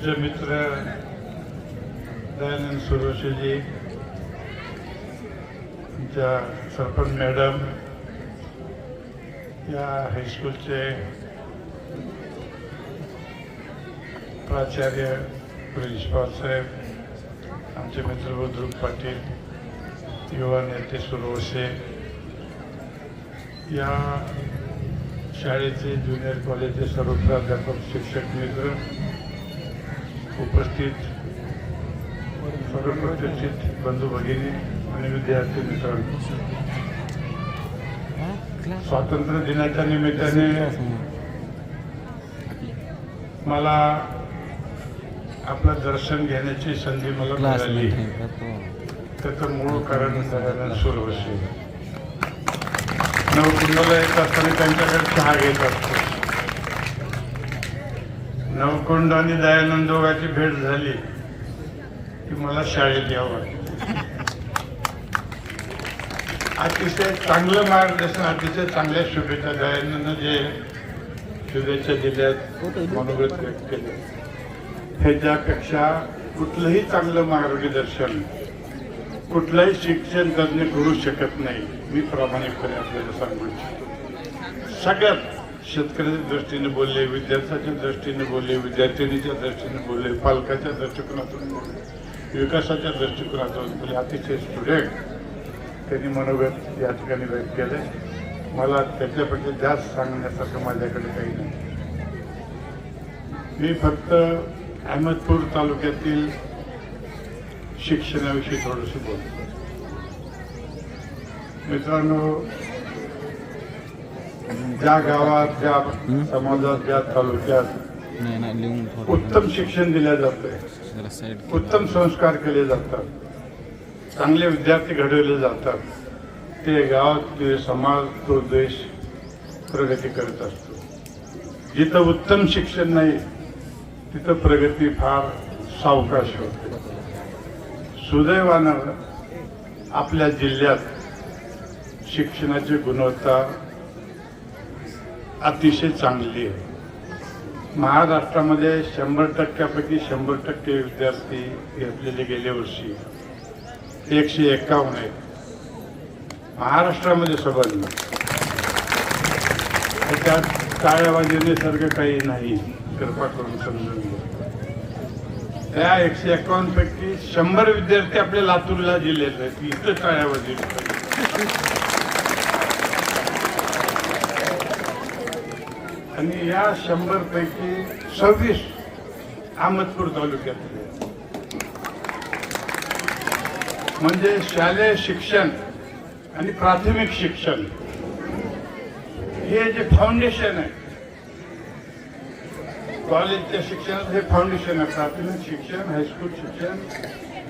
आमचे मित्र दयानंद सुरोशीजी आमच्या सरपंच मॅडम या हायस्कूलचे प्राचार्य प्रिन्सिपाल साहेब आमचे मित्र बुद्रुक पाटील युवा नेते सुरवसे या शाळेचे ज्युनियर कॉलेजचे सर्व प्राध्यापक शिक्षक मित्र उपस्थित सर्व प्रतिष्ठित बंधू भगिनी आणि विद्यार्थी मित्रांनो. स्वातंत्र्य दिनाच्या निमित्ताने मला आपलं दर्शन घेण्याची संधी मला मिळाली. त्याचं मूळ कारण दयानंद सुरवशी नवकुंडला येत असताना त्यांच्याकडे चहा घेत असतो. नवकुंड आणि दयानंद दोघांची भेट झाली की मला शाळेत यावं अतिशय चांगलं मार्गदर्शन अतिशय चांगल्या शुभेच्छा. दयानंद जे शुभेच्छा दिल्यात मनोगत व्यक्त केले. ह्याच्यापेक्षा कुठलंही चांगलं मार्गदर्शन कुठलंही शिक्षण तज्ञ करू शकत नाही. मी प्रामाणिकपणे आपल्याला सांगू इच्छितो. सगळ्यात शेतकऱ्याच्या दृष्टीने बोलले विद्यार्थ्याच्या दृष्टीने बोलले विद्यार्थिनीच्या दृष्टीने बोलले पालकाच्या दृष्टिकोनातून बोलले विकासाच्या दृष्टिकोनातून बोलले. अतिशय स्टुडंट त्यांनी मनोगत या ठिकाणी व्यक्त केले. मला त्याच्यापेक्षा जास्त सांगण्यासारखं माझ्याकडे काही नाही. मी फक्त अहमदपूर तालुक्यातील शिक्षणाविषयी थोडंसं बोलतो. मित्रांनो ज्या गावात ज्या समाजात ज्या तालुक्यात उत्तम शिक्षण दिलं साईड उत्तम संस्कार केले जातात. चांगले विद्यार्थी घडवले जातात. ते गाव ते समाज तो देश प्रगती करत असतो. जिथं उत्तम शिक्षण नाही तिथं प्रगती फार सावकाश होते. सुदैवानं आपल्या जिल्ह्यात शिक्षणाची गुणवत्ता अतिशय चांगली आहे. महाराष्ट्रामध्ये शंभर टक्क्यापैकी शंभर टक्के विद्यार्थी घेतलेले गेल्या वर्षी एकशे एक्कावन्न आहेत. महाराष्ट्रामध्ये सबंध त्यात टाळ्याबाजीने वाजवण्यासारखं काही नाही कृपा करून समजून घ्या. त्या एकशे एक्कावन्नपैकी शंभर विद्यार्थी आपल्या लातूरला जिल्ह्यात आहेत. इथं टाळ्याबाजी वाजवल्या पाहिजे. आणि या शंभर पैकी सव्वीस अहमदपूर तालुक्यातले म्हणजे शालेय शिक्षण आणि प्राथमिक शिक्षण हे जे फाउंडेशन आहे कॉलेजच्या शिक्षणात हे फाउंडेशन आहे. प्राथमिक शिक्षण हायस्कूल शिक्षण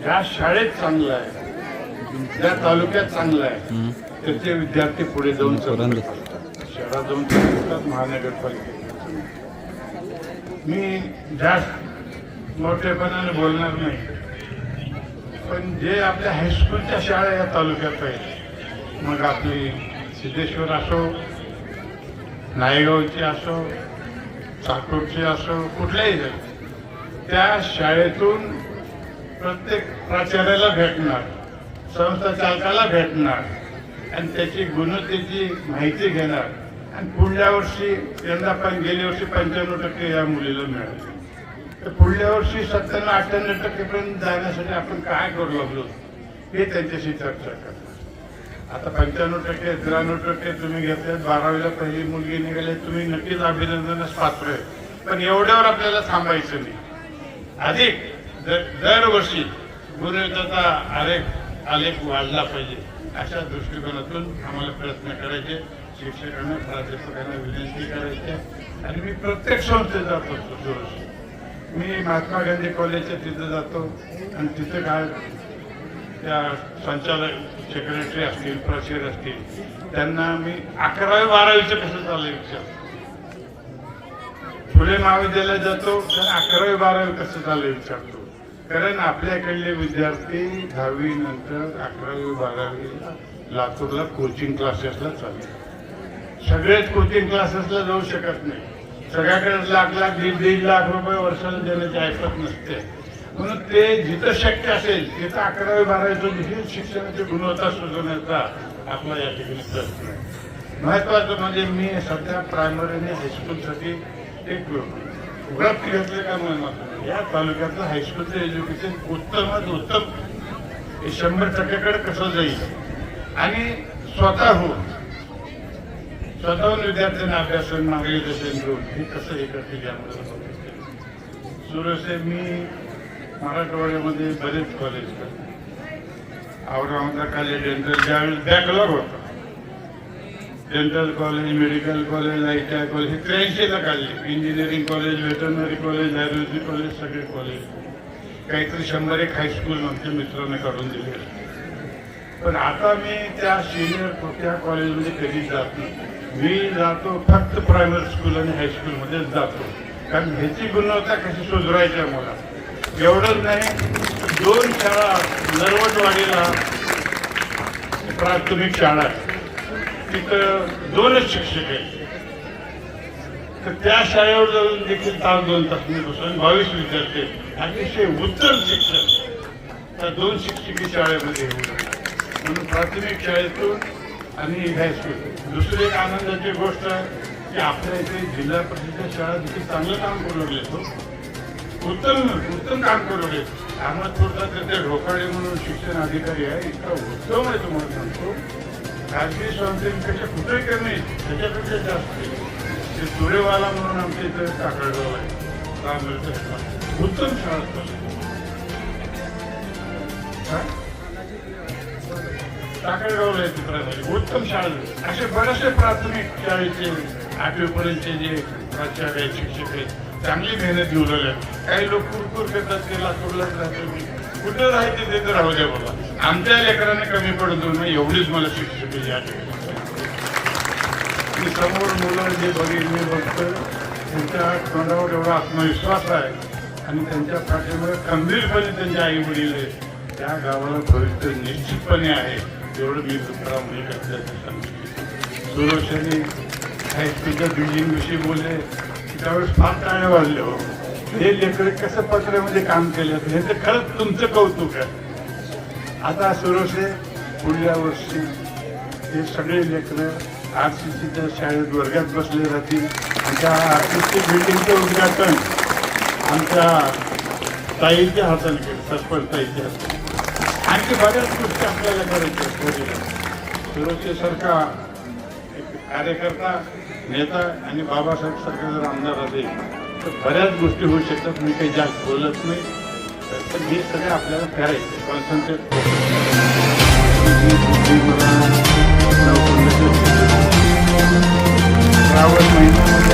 ज्या शाळेत चांगलं आहे ज्या तालुक्यात चांगलं आहे त्याचे विद्यार्थी पुढे जाऊन परंतु- महानगरपालिकेत मी जास्त मोठेपणाने बोलणार नाही पण जे आपल्या हायस्कूलच्या शाळा या तालुक्यात आहेत मग आपली सिद्धेश्वर असो नायगावची असो चाकूरची असो कुठल्याही त्या शाळेतून प्रत्येक प्राचार्याला भेटणार संस्था चालकाला भेटणार आणि त्याची गुणवत्तेची माहिती घेणार. आणि पुढल्या वर्षी यंदा पण गेल्या वर्षी पंच्याण्णव टक्के या मुलीला मिळाले. तर पुढल्या वर्षी सत्त्याण्णव अठ्ठ्याण्णव टक्केपर्यंत जाण्यासाठी आपण काय करू लागलो हे त्यांच्याशी चर्चा करणार. आता पंच्याण्णव टक्के त्र्याण्णव टक्के तुम्ही घेतले बारावीला पहिली मुलगी निघाली तुम्ही नक्कीच अभिनंदनास पात्र आहे. पण एवढ्यावर आपल्याला थांबायचं नाही. अधिक दर दरवर्षी गुणवत्ताचा आलेख आलेख वाढला पाहिजे अशा दृष्टिकोनातून आम्हाला प्रयत्न करायचे. शिक्षकांना प्राध्यापकांना विनंती करायची. आणि मी प्रत्येक संस्थेत जातो सुरज मी महात्मा गांधी कॉलेजच्या तिथं जातो. आणि तिथं काय त्या संचालक सेक्रेटरी असतील प्राचार्य असतील त्यांना मी अकरावी बारावीचं कसं चाललंय विचार. फुले महाविद्यालयात जातो तर अकरावी बारावी कसं चाललंय विचारतो कारण आपल्याकडले विद्यार्थी दहावी नंतर अकरावी बारावीला लातूरला कोचिंग क्लासेसला चालले. सगळेच कोचिंग क्लासेसला जाऊ शकत नाही. सगळ्याकडे लाख लाख दीड दीड लाख रुपये वर्षाला देण्याची ऐकत नसते. म्हणून ते जिथं शक्य असेल तिथं अकरावी बारावीचं देखील शिक्षणाची गुणवत्ता सुधारण्याचा आपला या ठिकाणी प्रश्न आहे. महत्वाचं म्हणजे मी सध्या प्रायमरी आणि हायस्कूलसाठी एक व्रत घेतले का म्हणून या तालुक्यातलं हायस्कूलचं एज्युकेशन उत्तमात उत्तम. हे शंभर टक्क्याकडे कसं जाईल? आणि स्वतःहून स्वतःहून विद्यार्थ्यांना अभ्यासन जसे मिळून हे कसं हे करतील यामध्ये सुरसे मी मराठवाड्यामध्ये बरेच कॉलेज करतो. औरंगाबाद कॉलेज डेंटल ज्यावेळेस बॅकलॉग होता. Dental college medical college I T I college हे त्र्याऐंशीला काढले. Engineering college veterinary college Ayurvedic college सगळे कॉलेज काहीतरी शंभर एक हायस्कूल आमच्या मित्रांनी काढून दिले. पण आता मी त्या सिनियर त्या कॉलेजमध्ये कधीच जात नाही मी जातो फक्त प्रायमरी स्कूल आणि हायस्कूलमध्येच जातो. कारण ह्याची गुणवत्ता कशी सुधारायची आहे मला? एवढंच नाही दोन शाळा नरवटवाडीला प्राथमिक शाळा तिथं दोनच शिक्षक आहेत. तर त्या शाळेवर जाऊन देखील तास दोन तास मी बसून बावीस विद्यार्थी अतिशय उत्तम शिक्षक. त्या दोन शिक्षकी शाळेमध्ये येऊ म्हणून प्राथमिक शाळेतून आणि हायस्कूल दुसरी एक आनंदाची गोष्ट आहे की आपल्या इथे जिल्हा परिषदेच्या शाळा देखील चांगलं काम करू लागले उत्तम उत्तम काम करू लागले अहमदपूरचा तिथे ढोकाळे म्हणून शिक्षण अधिकारी आहे. इतका उत्तम आहे तुम्हाला सांगतो. खाजगी संस्थेपेक्षा कुठे करणे त्याच्यापेक्षा जास्त ते सुरेवाला म्हणून आमच्या इथे टाकळगाव आहे. काम उत्तम शाळा चालू. टाकळगावला आहे प्राथमिक उत्तम शाळा. असे बरेचसे प्राथमिक शाळेचे आठवीपर्यंतचे जे प्राचार्य आहेत शिक्षक आहेत चांगली मेहनत घेऊन काही लोक कुरकुर करतात ते लातूरलाच राहतो मी कुठे राहायचे ते तर राहू द्या बाबा. आमच्या लेकरांना कमी पडत नाही एवढीच मला शिक्षक या मी समोर मुलं जे बघेल मी बघतो त्यांच्या तोंडावर एवढा आत्मविश्वास आहे. आणि त्यांच्या पाठीमुळे खंबीरपणे त्यांचे आई वडील आहेत. त्या गावाला भविष्य निश्चितपणे आहे. तेवढं मी दुसरामध्ये म्हणजे करण्याचं सांगतो सुरक्षेने हायस्कूलच्या बिल्डिंग विषयी बोलले त्यावेळेस फार टाळ्या वाजले हो. हे लेकरं कसं पत्र्यामध्ये काम केलं हे तर खरंच तुमचं कौतुक आहे. आता सुरक्षे पुढल्या वर्षी हे सगळे लेकरं आर सी सीच्या शाळेत वर्गात बसले राहतील. आमच्या आर सी सी बिल्डिंगचं उद्घाटन आमच्या ताईच्या हाताने केलं सरपंच ताईच्या हाताने. आणखी बऱ्याच गोष्टी आपल्याला करायच्या सुरक्षेसारखा एक कार्यकर्ता नेता आणि बाबासाहेब सारखा जर आमदार असेल तर बऱ्याच गोष्टी होऊ शकतात. मी काही जास्त बोलत नाही. तर हे सगळं आपल्याला करायचे कॉन्सन्ट्रेट श्रावण महिना.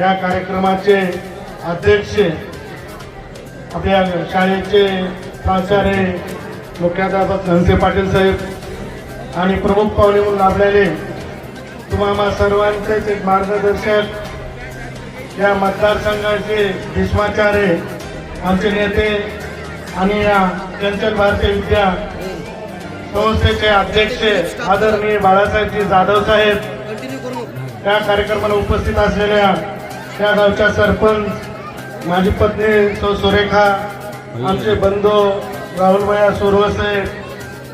या कार्यक्रमाचे अध्यक्ष आपल्या शाळेचे प्राचार्य मुख्याध्यापक धनसे पाटील साहेब आणि प्रमुख पाहुणे म्हणून लाभलेले तुम्हाला सर्वांचेच एक मार्गदर्शक या मतदारसंघाचे भीष्माचार्य आमचे नेते आणि या चंचल भारतीय विद्या संस्थेचे अध्यक्ष आदरणीय बाळासाहेबजी जाधव साहेब त्या कार्यक्रमाला उपस्थित असलेल्या त्या गावच्या सरपंच माझी पत्नी सौ सुरेखा आमचे बंधू राहुलभया सुरवसे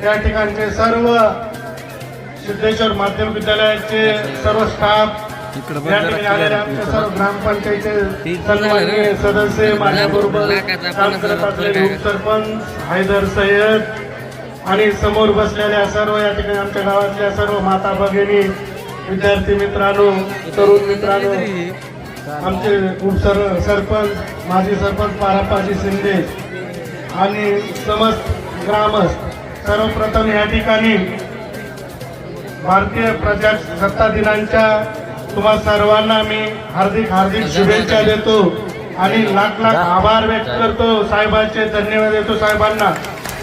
त्या ठिकाणचे सर्व सिद्धेश्वर माध्यमिक विद्यालयाचे सर्व स्टाफ या ठिकाणी आलेले clear आमचे सर्व ग्रामपंचायतीचे सन्माननीय सदस्य माझ्याबरोबर उपसरपंच हैदर सय्यद आणि समोर बसलेल्या सर्व या ठिकाणी आमच्या गावातल्या सर्व माता भगिनी विद्यार्थी मित्रांनो तरुण मित्रांनो आमचे उपसर सरपंच माजी सरपंच पारापाजी शिंदे आणि समस्त ग्रामस्थ सर्वप्रथम या ठिकाणी भारतीय प्रजासत्ता दिनांच्या तुम्हा सर्वांना मी हार्दिक हार्दिक शुभेच्छा देतो आणि लाख लाख आभार व्यक्त करतो. साहेबांचे धन्यवाद देतो साहेबांना.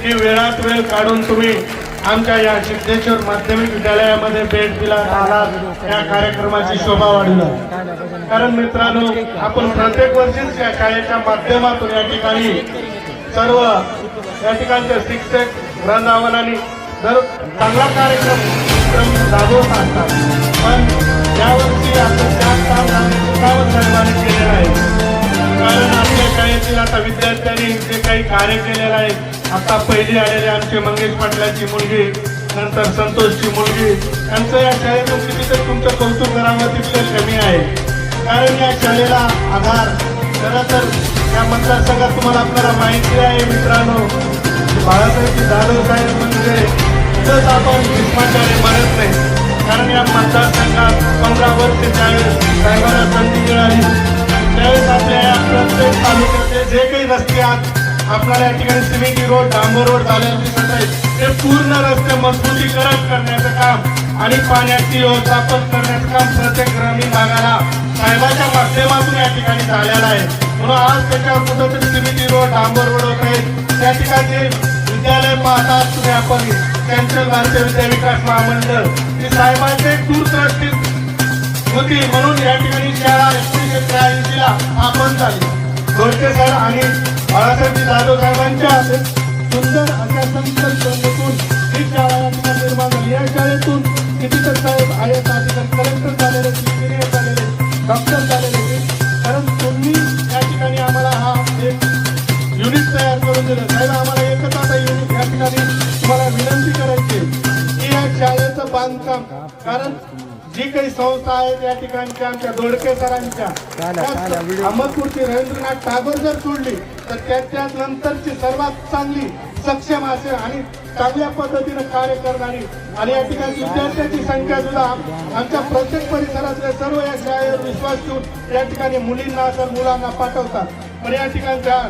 की वेळात वेळ काढून तुम्ही आमच्या या सिद्धेश्वर माध्यमिक विद्यालयामध्ये भेट दिला या कार्यक्रमाची शोभा वाढली. कारण मित्रांनो आपण प्रत्येक वर्षीच या शाळेच्या माध्यमातून या ठिकाणी सर्व या ठिकाणचे शिक्षक वृंदावनाने दर चांगला कार्यक्रम राबवत असतात. पण यावर्षी आपण त्याच काम साहेबांनी केलेलं आहे. कारण आपल्या शाळेतील आता विद्यार्थ्यांनी जे काही कार्य केलेलं आहे आता पहिली आलेले आमचे मंगेश पाटलाची मुलगी नंतर संतोषची मुलगी. यांचं या शाळेतून कितीतरी तुमचं कौतुक करावं तितकं कमी आहे. कारण या शाळेला आधार. खरं तर या मतदारसंघात तुम्हाला आपल्याला माहिती आहे मित्रांनो. की बाळासाहेब जाधव साहेब म्हणजे इथंच आपण भीष्माचार्य म्हणत नाही. कारण या मतदारसंघात पंधरा वर्ष त्यावेळेस साहेबांना संधी मिळाली. त्यावेळेस आपल्या या प्रत्येक तालुक्यातले जे काही रस्ते आहेत आपल्याला या ठिकाणी सिमेंटी रोड डांबर रोड झालेले ते पूर्ण रस्ते मजबूतीकरण करण्याचं काम आणि पाण्याची व्यवस्थापन करण्याचं काम प्रत्येक ग्रामीण भागाला साहेबाच्या माध्यमातून या ठिकाणी झालेलं आहे. म्हणून आज त्याच्यावर कुठंतरी सिमेंटी रोड डांबर रोड होत आहे. त्या ठिकाणी विद्यालय पाहतात तुम्ही आपण त्यांचं भारतीय विद्या विकास महामंडळ. ही साहेबांचे दूरदृष्टी होती. म्हणून या ठिकाणी शाळा एकोणीसशे त्र्याऐंशीला आपण झाली गोडके सर आणि बाळासाहेब जाधव साहेबांच्या सुंदर अशा संकल्पनेतून ही शाळा निर्माण झाली. या शाळेतून कितीतर साहेब आय एस अधिकारी कलेक्टर झालेले इंजिनियर झालेले डॉक्टर झालेले कारण तुम्ही या ठिकाणी आम्हाला हा एक युनिट तयार करून दिलं. साहेब आम्हाला एकच आता युनिट या ठिकाणी तुम्हाला विनंती करायची की या शाळेचं बांधकाम कारण जी काही संस्था आहेत या ठिकाणच्या आमच्या दोडके सरांच्या त्या अहमदपूरची रवींद्रनाथ टागोर जर सोडली तर त्याच्या नंतरची सर्वात चांगली सक्षम असेल आणि चांगल्या पद्धतीनं कार्य करणारी आणि या ठिकाणी विद्यार्थ्यांची संख्या सुद्धा आमच्या प्रत्येक परिसरातले सर्व या शाळेवर विश्वास ठेवून या ठिकाणी मुलींना तर मुलांना पाठवतात पण या ठिकाणच्या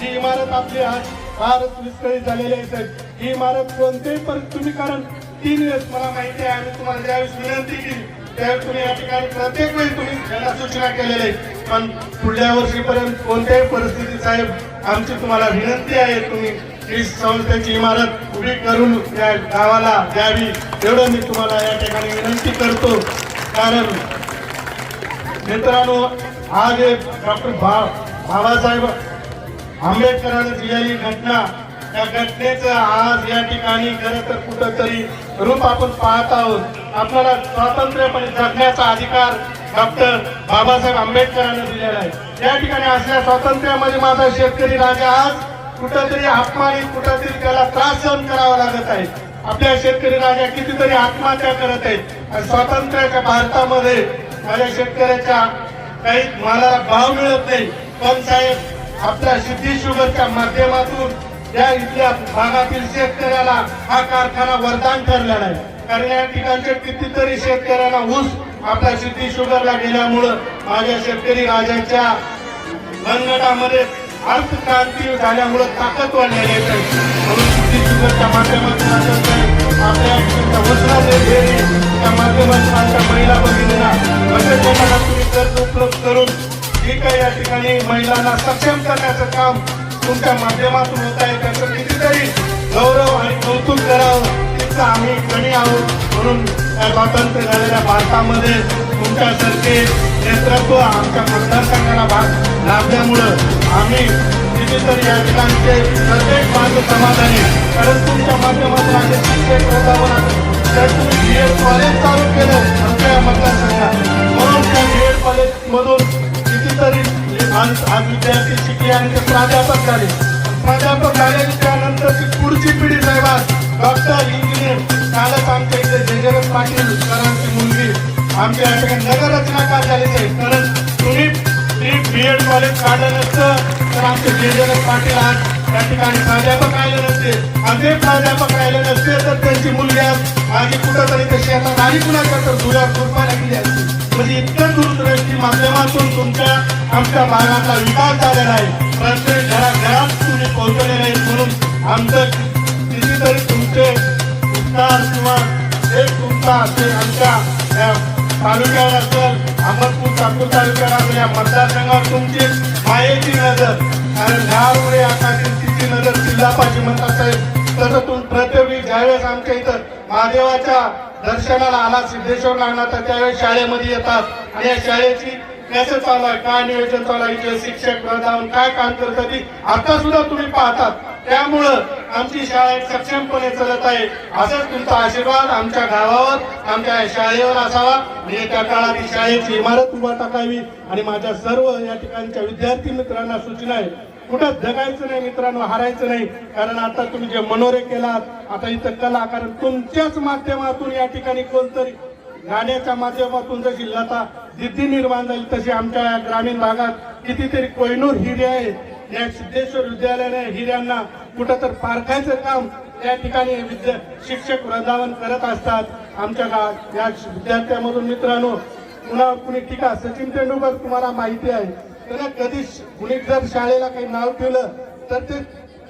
जी इमारत आपली आज फारच विस्कळीत झालेली आहे. ही इमारत कोणत्याही पण तुम्ही कारण तीन वेळेस मला माहिती आहे आम्ही तुम्हाला ज्यावेळेस विनंती केली त्यावेळेस तुम्ही या ठिकाणी प्रत्येक वेळी तुम्ही याला सूचना केलेल्या आहेत. पण पुढल्या वर्षीपर्यंत कोणत्याही परिस्थितीत साहेब आमची तुम्हाला विनंती आहे तुम्ही ही संस्थेची इमारत उभी करून या गावाला द्यावी एवढं मी तुम्हाला या ठिकाणी विनंती करतो. कारण मित्रांनो आज एक डॉक्टर बा बाबासाहेब आंबेडकरांनी दिलेली घटना या घटनेचं आज या ठिकाणी खरं तर कुठंतरी रूप आपण पाहत आहोत. आपल्याला स्वातंत्र्यपणे जगण्याचा अधिकार डॉक्टर बाबासाहेब आंबेडकरांनी दिलेला आहे. या ठिकाणी असल्या स्वातंत्र्यामध्ये माझा शेतकरी राजा आज कुठंतरी अपमानित कुठंतरी त्याला त्रास सहन करावा लागत आहे. आपल्या शेतकरी राजा कितीतरी आत्महत्या करत आहेत. आणि स्वातंत्र्याच्या भारतामध्ये माझ्या शेतकऱ्याच्या काही मला भाव मिळत नाही. पण साहेब आपल्या सिद्धी शुगरच्या माध्यमातून या इथल्या भागातील शेतकऱ्याला हा कारखाना वरदान ठरलेला आहे कारण या ठिकाणच्या कितीतरी शेतकऱ्यांना ऊस आपल्या सिद्धी शुगरला गेल्यामुळं माझ्या शेतकरी राजाच्या मनगटामध्ये अर्थक्रांती झाल्यामुळं ताकद वाढलेली आहे. म्हणून सिद्धी शुगरच्या माध्यमातून आपल्या इकडच्या त्या माध्यमातून आमच्या महिला भगिनींना बचत गटाला तुम्ही कर्ज उपलब्ध करून जी काही या ठिकाणी महिलांना सक्षम करण्याचं काम तुमच्या माध्यमातून होत आहे. त्याचं कितीतरी गौरव आणि कौतुक करावं तिथं आम्ही कणी आहोत. म्हणून या स्वातंत्र्य झालेल्या भारतामध्ये तुमच्यासारखे नेतृत्व आमच्या मतदारसंघाला भाग लाभल्यामुळं आम्ही कितीतरी या ठिकाणचे प्रत्येक मार्ग समाधानी कारण तुमच्या माध्यमातून आम्ही कित्येक वर्गावर तर तुम्ही बी एड कॉलेज चालू केलं आमच्या या मतदारसंघात. म्हणून त्या बी एड कॉलेजमधून आज आज विद्यार्थी शिकले आणि ते प्राध्यापक झाले प्राध्यापक त्यानंतर ती पुढची पिढी साहेबात डॉक्टर इंजिनियर कालच आमच्या इथे जयजरथ पाटील सरांची मुलगी आमच्या या ठिकाणी नगर झालेली आहे कारण तुम्ही बी एड कॉलेज काढलं नसतं तर आमचे जयजरथ पाटील आज या ठिकाणी प्राध्यापक राहिले नसते. आणि प्राध्यापक राहिले नसते तर त्यांची मुलगी आज माझी कुठं तरी ते शेतात आणि कुणाच्या तर दुऱ्या रुपाला गेली असते म्हणजे इतक्या दूरदृष्टी माध्यमातून तुमच्या आमच्या भागाचा विकास झालेला आहे. प्रत्येक घराघरात तुम्ही पोहोचलेले आहेत म्हणून आमचं कितीतरी तुमचे उपकार किंवा एक तुमचा असेल आमच्या या तालुक्यावर असेल अहमदपूर चाकूर तालुक्यावर या मतदारसंघावर तुमची मायेची नजर. कारण ह्यामुळे आता तिची नजर जिल्हापाशी म्हणतात साहेब तसं प्रत्येक ज्यावेळेस आमच्या इथं महादेवाच्या दर्शनाला आला सिद्धेश्वर लागला तर त्यावेळेस शाळेमध्ये येतात. आणि या शाळेची कसं चालू आहे? काय नियोजन चालू आहे? शिक्षक प्रधान काय काम करतात ती? आता सुद्धा तुम्ही पाहतात. त्यामुळं आमची शाळा सक्षमपणे चालत आहे. असंच तुमचा आशीर्वाद आमच्या गावावर आमच्या शाळेवर असावा. येत्या काळात ही शाळेची इमारत उभा टाकावी. आणि माझ्या सर्व या ठिकाणच्या विद्यार्थी मित्रांना सूचना आहे. कुठं जगायचं नाही मित्रांनो हारायचं नाही. कारण आता तुम्ही जे मनोरे केलात आता इथं कला कारण तुमच्याच माध्यमातून या ठिकाणी कोणतरी गाण्याच्या माध्यमातून जशी लता जिद्दी निर्माण झाली तशी आमच्या या ग्रामीण भागात कितीतरी कोयनूर हिरे आहेत. या सिद्धेश्वर विद्यालयाने हिऱ्यांना कुठं तर पारखायचं काम त्या ठिकाणी विद्या शिक्षक वृंदावन करत असतात. आमच्या गा या विद्यार्थ्यांमधून मित्रांनो पुन्हा कुणी टीका सचिन तेंडुलकर तुम्हाला माहिती आहे. त्याला कधीच कुणी जर शाळेला काही नाव ठेवलं तर ते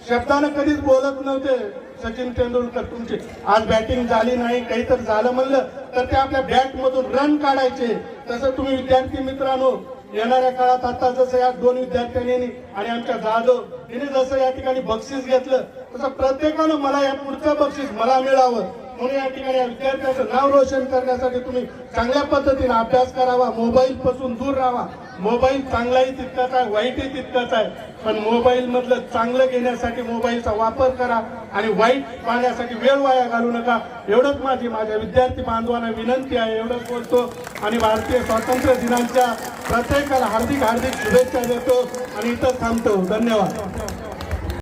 शब्दानं कधीच बोलत नव्हते. सचिन तेंडुलकर तुमचे. आज बॅटिंग झाली नाही काही तर झालं म्हणलं तर ते आपल्या बॅट मधून रन काढायचे. तसं तुम्ही विद्यार्थी मित्रांनो येणाऱ्या काळात आता जसं या दोन विद्यार्थ्यांनी आणि आमच्या जाधव हिने जसं या ठिकाणी बक्षीस घेतलं तसं प्रत्येकानं मला या पुढचं बक्षीस मला मिळावं. म्हणून या ठिकाणी या विद्यार्थ्याचं नाव रोशन करण्यासाठी तुम्ही चांगल्या पद्धतीने अभ्यास करावा मोबाईल पासून दूर राहावा. मोबाईल चांगलाही तितकाच आहे वाईटही तितकाच आहे. पण मोबाईल मधलं चांगलं घेण्यासाठी मोबाईलचा वापर करा आणि वाईट पाहण्यासाठी वेळ वाया घालू नका. एवढंच माझी माझ्या विद्यार्थी बांधवांना विनंती आहे एवढंच बोलतो. आणि भारतीय स्वातंत्र्य दिनांच्या प्रत्येकाला हार्दिक हार्दिक शुभेच्छा देतो आणि इथं थांबतो. धन्यवाद.